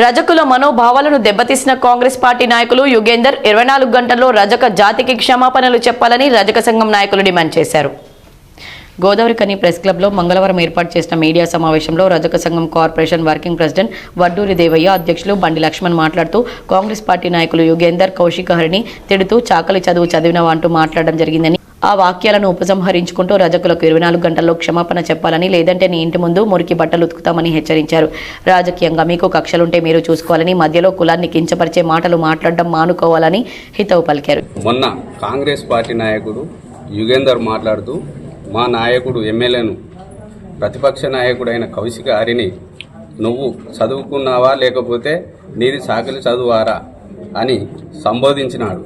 రజకుల మనోభావాలను దెబ్బతీసిన కాంగ్రెస్ పార్టీ నాయకులు యుగేందర్ ఇరవై నాలుగు గంటల్లో రజక జాతికి క్షమాపణలు చెప్పాలని రజక సంఘం నాయకులు డిమాండ్ చేశారు. గోదావరి కని ప్రెస్ క్లబ్లో మంగళవారం ఏర్పాటు చేసిన మీడియా సమావేశంలో రజక సంఘం corporation working president Vadduri Devaiah అధ్యక్షులు బండి లక్ష్మణ్ మాట్లాడుతూ కాంగ్రెస్ పార్టీ నాయకులు యుగేందర్ కౌశిక్ హరిని తిడుతూ చాకలి చదువు చదివినవా అంటూ మాట్లాడడం జరిగిందని ఆ వాక్యాలను ఉపసంహరించుకుంటూ రజకులకు ఇరవై నాలుగు గంటల్లో క్షమాపణ చెప్పాలని లేదంటే నీ ఇంటి ముందు మురికి బట్టలు ఉతుకుతామని హెచ్చరించారు. రాజకీయంగా మీకు కక్షలుంటే మీరు చూసుకోవాలని మధ్యలో కులాన్ని కించపరిచే మాటలు మాట్లాడడం మానుకోవాలని హితవు పలికారు. మొన్న కాంగ్రెస్ పార్టీ నాయకుడు యుగేందర్ మాట్లాడుతూ మా నాయకుడు ఎమ్మెల్యేను ప్రతిపక్ష నాయకుడైన కౌశిక హరిని నువ్వు చదువుకున్నావా? లేకపోతే నీది సాకిలి చదువారా? అని సంబోధించినాడు.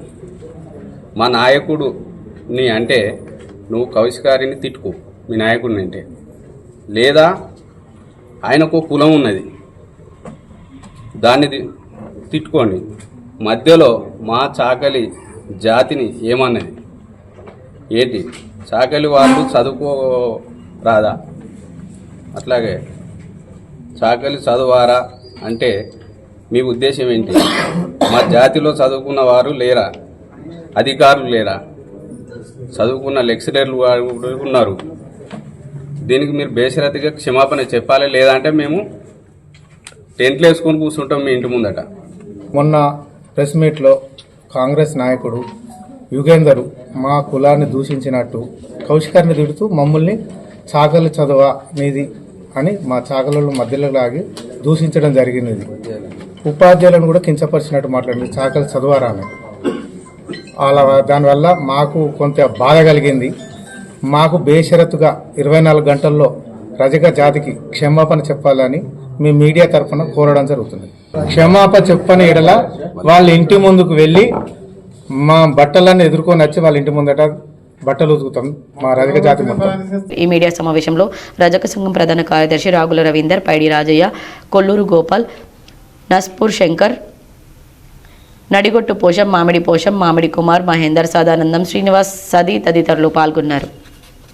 మా నాయకుడు నీ అంటే నువ్వు కౌశిక హరిని తిట్టుకో మీ నాయకుడిని అంటే. లేదా ఆయనకు కులం ఉన్నది. దాన్ని తిట్టుకోండి. మధ్యలో మా చాకలి జాతిని ఏమన్నది? ఏంటి? చాకలి వాళ్ళు చదువుకోరాదా? అట్లాగే చాకలి చదువారా అంటే మీ ఉద్దేశం ఏంటి? మా జాతిలో చదువుకున్న వారు లేరా? అధికారులు లేరా? చదువుకున్న లెక్చరర్లు ఉన్నారు. దీనికి మీరు బేషరతిగా క్షమాపణ చెప్పాలి లేదంటే మేము టెంట్లు వేసుకొని కూర్చుంటాం మీ ఇంటి ముందట. మొన్న ప్రెస్ మీట్లో కాంగ్రెస్ నాయకుడు యుగేందరు మా కులాన్ని దూషించినట్టు కౌశికాన్ని తిడుతూ మమ్మల్ని చాకలి చదవ నీది అని మా చాకలలో మధ్యలో లాగి దూషించడం జరిగినది ఉపాధ్యాయులను కూడా కించపరిచినట్టు మాట్లాడింది. చాకలి చదవరా అని అలా దానివల్ల మాకు కొంత బాధ కలిగింది. మాకు బేషరతుగా ఇరవై నాలుగు గంటల్లో రజక జాతికి క్షమాపణ చెప్పాలని మీ మీడియా తరఫున కోరడం జరుగుతుంది. క్షమాపణ చెప్పని ఎడల వాళ్ళ ఇంటి ముందుకు వెళ్ళి మా బట్టలన్నీ ఎదుర్కొని వచ్చి వాళ్ళ ఇంటి ముందట బట్టలు ఉతుకుతాం మా రజక జాతి ఈ మీడియా సమావేశంలో రజక సంఘం ప్రధాన కార్యదర్శి రాగుల రవీందర్ పైడి రాజయ్య కొల్లూరు గోపాల్ నస్పూర్ శంకర్ నడిగొట్టు పోషం మామిడి పోషం మామిడి కుమార్ మహేందర్ సదానందం శ్రీనివాస్ సది తదితరులు పాల్గొన్నారు.